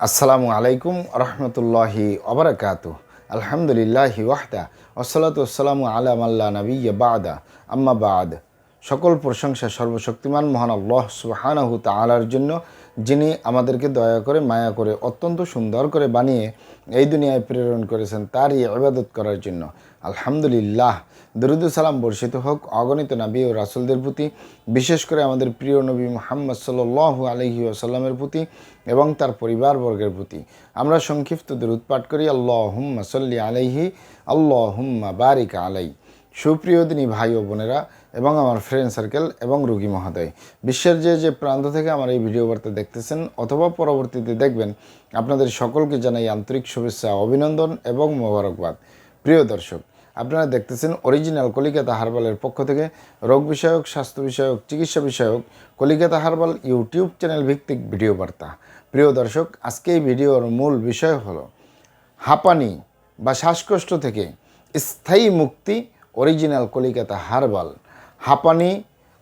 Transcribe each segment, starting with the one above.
আসসালামু আলাইকুম রহমতুল্লাহি অবরাকাত আলহামদুলিল্লাহি ওয়াহদা। ওসলাত আসসালামু আলাম আল্লাহ নবী বাদা। আম্মা বাদ। সকল প্রশংসা সর্বশক্তিমান মহান আল্লাহ সুবাহানাহু তালার জন্য। যিনি আমাদেরকে দয়া করে, মায়া করে, অত্যন্ত সুন্দর করে বানিয়ে এই দুনিয়ায় প্রেরণ করেছেন তারই ইবাদত করার জন্য। আলহামদুলিল্লাহ। সালাম বর্ষিত হোক অগণিত নবী ও রাসুলদের প্রতি, বিশেষ করে আমাদের প্রিয় নবী মোহাম্মদ সাল্লু আলহি আসাল্লামের প্রতি এবং তার পরিবারবর্গের প্রতি। আমরা সংক্ষিপ্ত দরুদ পাঠ করি আল্লাহ হুম্মা সল্লি আলাইহি আল্লাহ হুম্মা বারিকা আলাই। সুপ্রিয় দিনী ভাই ও বোনেরা এবং আমার ফ্রেন্ড সার্কেল এবং রুগী মহোদয়। বিশ্বের যে যে প্রান্ত থেকে আমার এই ভিডিও বার্তা দেখতেছেন অথবা পরবর্তীতে দেখবেন, আপনাদের সকলকে জানাই আন্তরিক শুভেচ্ছা, অভিনন্দন এবং মোবারকবাদ। প্রিয় দর্শক, আপনারা দেখতেছেন অরিজিনাল কলিকাতা হারবালের পক্ষ থেকে রোগ বিষয়ক, স্বাস্থ্য বিষয়ক, চিকিৎসা বিষয়ক কলিকাতা হারবাল ইউটিউব চ্যানেল ভিত্তিক ভিডিও বার্তা। প্রিয় দর্শক, আজকে এই ভিডিওর মূল বিষয় হলো হাঁপানি বা শ্বাসকষ্ট থেকে স্থায়ী মুক্তি অরিজিনাল কলিকাতা হারবাল। হাঁপানি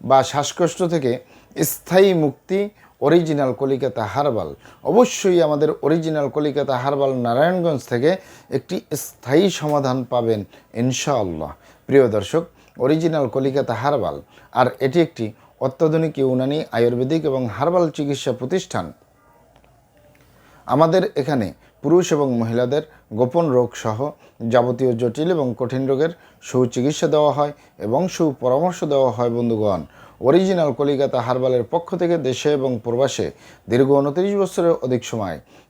বা শ্বাসকষ্ট থেকে স্থায়ী মুক্তি অরিজিনাল কলিকাতা হারবাল। অবশ্যই আমাদের অরিজিনাল কলিকাতা হারবাল নারায়ণগঞ্জ থেকে একটি স্থায়ী সমাধান পাবেন, ইনশাআল্লাহ। প্রিয় দর্শক অরিজিনাল কলিকাতা হারবাল, আর এটি একটি অত্যাধুনিক ইউনানি আয়ুর্বেদিক এবং হারবাল চিকিৎসা প্রতিষ্ঠান। আমাদের এখানে পুরুষ এবং মহিলাদের গোপন রোগ সহ যাবতীয় জটিল এবং কঠিন রোগের সুচিকিৎসা দেওয়া হয় এবং সুপরামর্শ দেওয়া হয় বন্ধুগণ। অরিজিনাল কলিকাতা হারবালের পক্ষ থেকে দেশে এবং প্রবাসে দীর্ঘ উনত্রিশ বছরের অধিক সময়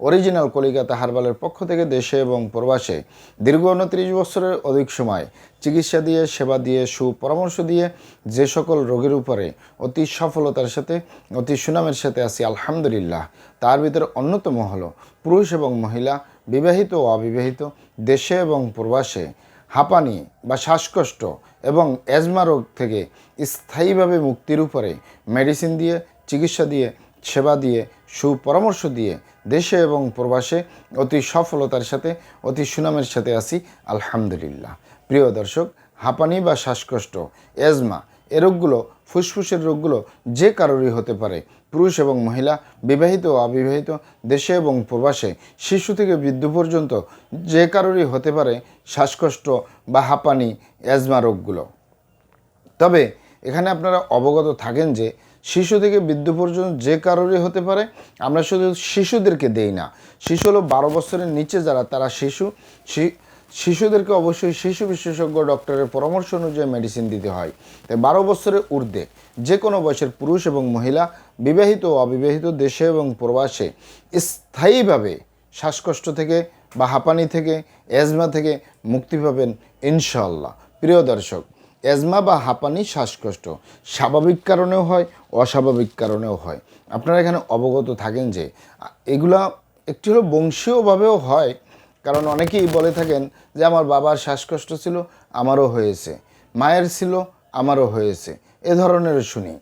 অরিজিনাল কলিকাতা হারবালের পক্ষ থেকে দেশে এবং প্রবাসে দীর্ঘ উনত্রিশ বছরের অধিক সময় চিকিৎসা দিয়ে, সেবা দিয়ে, সুপরামর্শ দিয়ে যে সকল রোগের উপরে অতি সফলতার সাথে, অতি সুনামের সাথে আছি, আলহামদুলিল্লাহ। তার ভিতরে অন্যতম হলো পুরুষ এবং মহিলা, বিবাহিত ও অবিবাহিত, দেশে এবং প্রবাসে হাঁপানি বা শ্বাসকষ্ট এবং অ্যাজমা রোগ থেকে স্থায়ীভাবে মুক্তির উপরে মেডিসিন দিয়ে, চিকিৎসা দিয়ে, সেবা দিয়ে, সুপরামর্শ দিয়ে দেশে এবং প্রবাসে অতি সফলতার সাথে, অতি সুনামের সাথে আছি, আলহামদুলিল্লাহ। প্রিয় দর্শক, হাঁপানি বা শ্বাসকষ্ট, এজমা, এ রোগগুলো, ফুসফুসের রোগগুলো যে কারোরই হতে পারে। পুরুষ এবং মহিলা, বিবাহিত ও অবিবাহিত, দেশে এবং প্রবাসে, শিশু থেকে বৃদ্ধ পর্যন্ত যে কারোরই হতে পারে শ্বাসকষ্ট বা হাঁপানি অ্যাজমা রোগগুলো। তবে এখানে আপনারা অবগত থাকেন যে শিশু থেকে বৃদ্ধ পর্যন্ত যে কারোরই হতে পারে, আমরা শুধু শিশুদেরকে দেই না। শিশু হলো বারো বছরের নিচে যারা, তারা শিশু। শিশুদেরকে অবশ্যই শিশু বিশেষজ্ঞ ডক্টরের পরামর্শ অনুযায়ী মেডিসিন দিতে হয়। তাই বারো বছরের ঊর্ধ্বে যে কোনো বয়সের পুরুষ এবং মহিলা, বিবাহিত ও অবিবাহিত দেশে এবং প্রবাসে স্থায়ীভাবে শ্বাসকষ্ট থেকে বা হাঁপানি থেকে অ্যাজমা থেকে মুক্তি পাবেন ইনশাল্লাহ প্রিয় দর্শক অ্যাজমা বা হাঁপানি শ্বাসকষ্ট। স্বাভাবিক কারণেও হয়, অস্বাভাবিক কারণেও হয়। আপনারা এখানে অবগত থাকেন যে, এগুলা একটি হলো বংশীয়ভাবেও হয়, কারণ অনেকেই বলে থাকেন যে, আমার বাবার শ্বাসকষ্ট ছিল, আমারও হয়েছে। মায়ের ছিল, আমারও হয়েছে। এ ধরনের শুনি।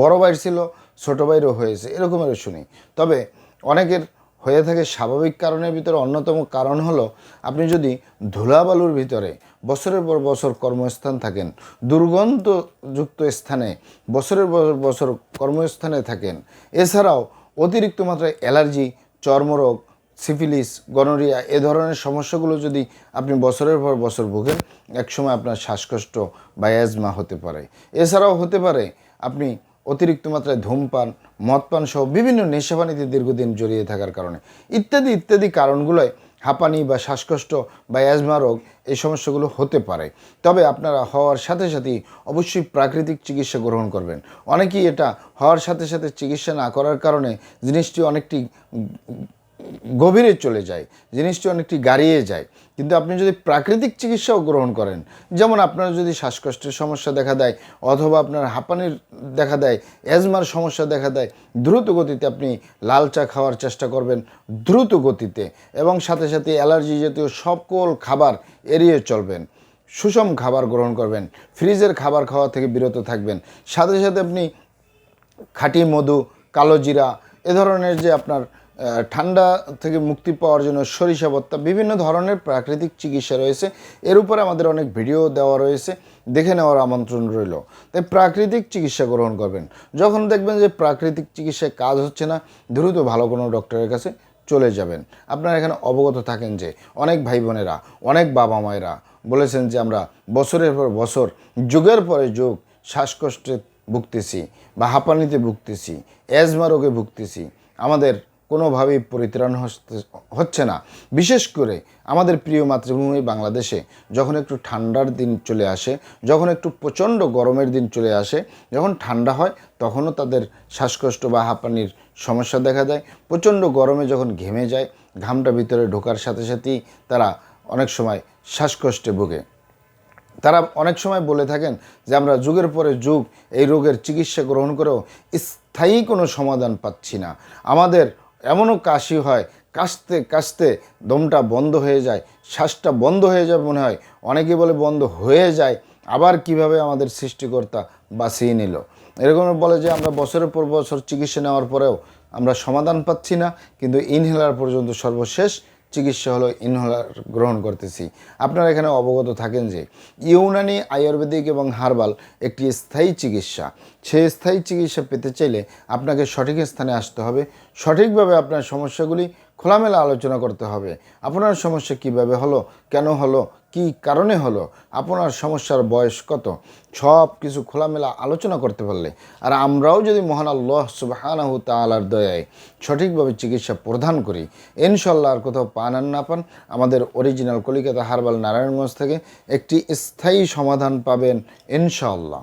বড় ভাইয়ের ছিল, ছোটো ভাইয়েরও হয়েছে, এরকমেরও শুনি। তবে অনেকের হয়ে থাকে স্বাভাবিক কারণের ভিতরে অন্যতম কারণ হলো, আপনি যদি ধুলাবালুর ভিতরে বছরের পর বছর কর্মস্থান থাকেন, দুর্গন্ধযুক্ত স্থানে বছরের পর বছর কর্মস্থানে থাকেন, এছাড়াও অতিরিক্ত মাত্রায় অ্যালার্জি, চর্মরোগ, সিফিলিস, গনোরিয়া এ ধরনের সমস্যাগুলো যদি আপনি বছরের পর বছর ভোগেন, একসময় আপনার শ্বাসকষ্ট বা অ্যাজমা হতে পারে। এছাড়াও হতে পারে, আপনি অতিরিক্ত মাত্রায় ধূমপান, মদপান সহ বিভিন্ন নেশাপানিতে দীর্ঘদিন জড়িয়ে থাকার কারণে। ইত্যাদি ইত্যাদি কারণগুলোয় হাঁপানি বা শ্বাসকষ্ট বা অ্যাজমা রোগ এই সমস্যাগুলো হতে পারে। তবে আপনারা হওয়ার সাথে সাথেই অবশ্যই প্রাকৃতিক চিকিৎসা গ্রহণ করবেন। অনেকেই এটা হওয়ার সাথে সাথে চিকিৎসা না করার কারণে জিনিসটি অনেকটি গভীরে চলে যায়, জিনিসটি অনেকটি গাড়িয়ে যায়। কিন্তু আপনি যদি প্রাকৃতিক চিকিৎসাও গ্রহণ করেন, যেমন আপনার যদি শ্বাসকষ্টের সমস্যা দেখা দেয়, অথবা আপনার হাঁপানির দেখা দেয় অ্যাজমার সমস্যা দেখা দেয়, দ্রুত গতিতে আপনি লাল চা খাওয়ার চেষ্টা করবেন, দ্রুত গতিতে। এবং সাথে সাথে অ্যালার্জি জাতীয় সকল খাবার এড়িয়ে চলবেন। সুষম খাবার গ্রহণ করবেন, ফ্রিজের খাবার খাওয়া থেকে বিরত থাকবেন। সাথে সাথে আপনি খাঁটি মধু, কালো জিরা, এ ধরনের যে আপনার ঠান্ডা থেকে মুক্তি পাওয়ার জন্য সরিষা ভত্তা বিভিন্ন ধরনের প্রাকৃতিক চিকিৎসা রয়েছে। এর উপরে আমাদের অনেক ভিডিও দেওয়া রয়েছে। দেখে নেওয়ার আমন্ত্রণ রইল। তাই প্রাকৃতিক চিকিৎসা গ্রহণ করবেন। যখন দেখবেন যে প্রাকৃতিক চিকিৎসায় কাজ হচ্ছে না, দ্রুত ভালো কোনো ডক্টরের কাছে চলে যাবেন। আপনারা এখানে অবগত থাকেন যে অনেক ভাই বোনেরা, অনেক বাবা মায়েরা বলেছেন যে আমরা বছরের পর বছর, যুগের পরে যুগ শ্বাসকষ্টে ভুগতেছি বা হাঁপানিতে ভুগতেছি অ্যাজমা রোগে ভুগতেছি। আমাদের কোনোভাবেই পরিত্রাণ হচ্ছে- না। বিশেষ করে আমাদের প্রিয় মাতৃভূমি বাংলাদেশে যখন একটু ঠান্ডার দিন চলে আসে, যখন একটু প্রচণ্ড গরমের দিন চলে আসে, যখন ঠান্ডা হয়, তখনও তাদের শ্বাসকষ্ট বা হাঁপানির সমস্যা দেখা দেয়। প্রচণ্ড গরমে যখন ঘেমে যায়, ঘামটা ভিতরে ঢোকার সাথে সাথেই তারা অনেক সময় শ্বাসকষ্টে ভোগে। তারা অনেক সময় বলে থাকেন যে, আমরা যুগের পরে যুগ, এই রোগের চিকিৎসা গ্রহণ করেও স্থায়ী কোনো সমাধান পাচ্ছি না। আমাদের এমনও কাশি হয়, কাশতে কাশতে দমটা বন্ধ হয়ে যায়, শ্বাসটা বন্ধ হয়ে যায় মনে হয়। অনেকে বলে বন্ধ হয়ে যায়, আবার কীভাবে আমাদের সৃষ্টিকর্তা বাঁচিয়ে নিল? এরকম বলে যে আমরা বছরের পর বছর চিকিৎসা নেওয়ার পরেও আমরা সমাধান পাচ্ছি না, কিন্তু ইনহেলার পর্যন্ত সর্বশেষ চিকিৎসা হলো ইনহেলার গ্রহণ করতেছি। আপনারা এখানে অবগত থাকেন যে ইউনানি আয়ুর্বেদিক এবং হার্বাল একটি স্থায়ী চিকিৎসা। সে স্থায়ী চিকিৎসা পেতে চাইলে আপনাকে সঠিক স্থানে আসতে হবে। সঠিকভাবে আপনার সমস্যাগুলি খোলামেলা আলোচনা করতে হবে। আপনার সমস্যা কীভাবে হলো? কেন হলো? কি কারণে হলো? আপনার সমস্যার বয়স কত? সব কিছু খোলামেলা আলোচনা করতে পারলে। আর আমরাও যদি মহান আল্লাহ সুবাহানাহু তালার দয়ায় সঠিকভাবে চিকিৎসা প্রদান করি ইনশাল্লাহ আর কোথাও পান আর না পান, আমাদের অরিজিনাল কলিকাতা হারবাল নারায়ণগঞ্জ থেকে একটি স্থায়ী সমাধান পাবেন ইনশাল্লাহ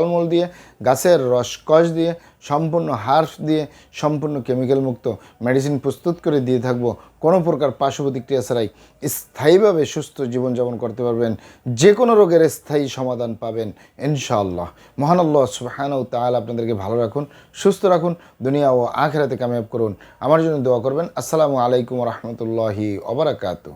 ফলমূল দিয়ে, গাছের রস কষ দিয়ে, সম্পূর্ণ হার্ফ দিয়ে সম্পূর্ণ কেমিক্যাল মুক্ত মেডিসিন প্রস্তুত করে দিয়ে থাকব। কোনো প্রকার পার্শ্ব প্রতিক্রিয়া ছাড়াই স্থায়ীভাবে সুস্থ জীবনযাপন করতে পারবেন। যে কোনো রোগের স্থায়ী সমাধান পাবেন, ইনশাআল্লাহ। মহানাল্লাহ সুবাহান ও তাহলে আপনাদেরকে ভালো রাখুন, সুস্থ রাখুন, দুনিয়া ও আখেরাতে কামিয়াব করুন। আমার জন্য দোয়া করবেন। আসসালামু আলাইকুম রহমতুল্লাহি ওবরাকাতু